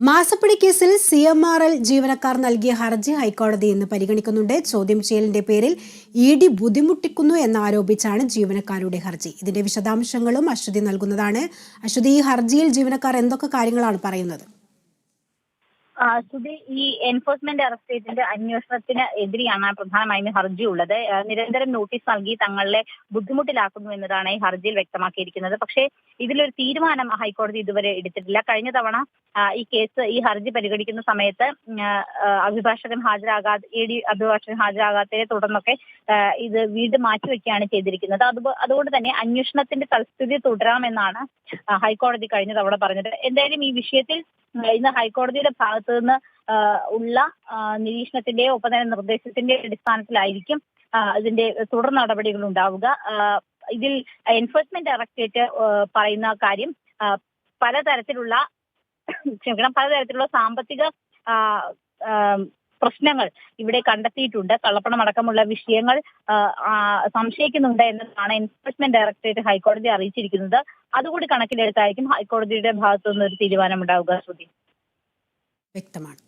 മാസപ്പടി കേസിൽ C M R L ജീവനക്കാർ നൽകിയ ഹർജി ഹൈക്കോടതി ഇന്ന് പരിഗണിക്കുന്നുണ്ട്. ചോദ്യം ചെയ്യലിന്റെ പേരിൽ ഇ ഡി ബുദ്ധിമുട്ടിക്കുന്നു എന്നാരോപിച്ചാണ് ജീവനക്കാരുടെ ഹർജി. ഇതിന്റെ വിശദാംശങ്ങളും അശ്വതി നൽകുന്നതാണ്. അശ്വതി ഈ ഹർജിയിൽ ജീവനക്കാർ എന്തൊക്കെ കാര്യങ്ങളാണ് പറയുന്നത്? സുധി ഈ എൻഫോഴ്സ്മെന്റ് ഡയറക്ടറേറ്റിന്റെ അന്വേഷണത്തിന് എതിരെയാണ് പ്രധാനമായും ഹർജി ഉള്ളത്. നിരന്തരം നോട്ടീസ് നൽകി തങ്ങളെ ബുദ്ധിമുട്ടിലാക്കുന്നു എന്നതാണ് ഈ ഹർജിയിൽ വ്യക്തമാക്കിയിരിക്കുന്നത്. പക്ഷേ ഇതിലൊരു തീരുമാനം ഹൈക്കോടതി ഇതുവരെ എടുത്തിട്ടില്ല. കഴിഞ്ഞ തവണ ഈ കേസ് ഈ ഹർജി പരിഗണിക്കുന്ന സമയത്ത് അഭിഭാഷകൻ ഹാജരാകാതെ എ ഡി അഭിഭാഷകൻ ഹാജരാകാത്തതിനെ തുടർന്നൊക്കെ ഇത് വീണ്ടും മാറ്റിവെക്കുകയാണ് ചെയ്തിരിക്കുന്നത്. അതുകൊണ്ട് തന്നെ അന്വേഷണത്തിന്റെ തൽസ്ഥിതി തുടരാമെന്നാണ് ഹൈക്കോടതി കഴിഞ്ഞ തവണ പറഞ്ഞത്. എന്തായാലും ഈ വിഷയത്തിൽ ഇന്ന് ഹൈക്കോടതിയുടെ ഭാഗത്തു നിന്ന് ഉള്ള നിരീക്ഷണത്തിന്റെയോ നിരീക്ഷണത്തിന്റെ ഒപ്പം തന്നെ നിർദ്ദേശത്തിന്റെ അടിസ്ഥാനത്തിലായിരിക്കും ഇതിന്റെ തുടർ നടപടികൾ ഉണ്ടാവുക. ഇതിൽ എൻഫോഴ്സ്മെന്റ് ഡയറക്ടറേറ്റ് പറയുന്ന കാര്യം പലതരത്തിലുള്ള ക്ഷമിക്കണം പലതരത്തിലുള്ള സാമ്പത്തിക പ്രശ്നങ്ങൾ ഇവിടെ കണ്ടെത്തിയിട്ടുണ്ട്. കള്ളപ്പണം അടക്കമുള്ള വിഷയങ്ങൾ സംശയിക്കുന്നുണ്ട് എന്നതാണ് എൻഫോഴ്സ്മെന്റ് ഡയറക്ടറേറ്റ് ഹൈക്കോടതി അറിയിച്ചിരിക്കുന്നത്. അതുകൂടി കണക്കിലെടുത്തായിരിക്കും ഹൈക്കോടതിയുടെ ഭാഗത്തുനിന്ന് ഒരു തീരുമാനമുണ്ടാവുക ശ്രുതി. വ്യക്തമാണ്.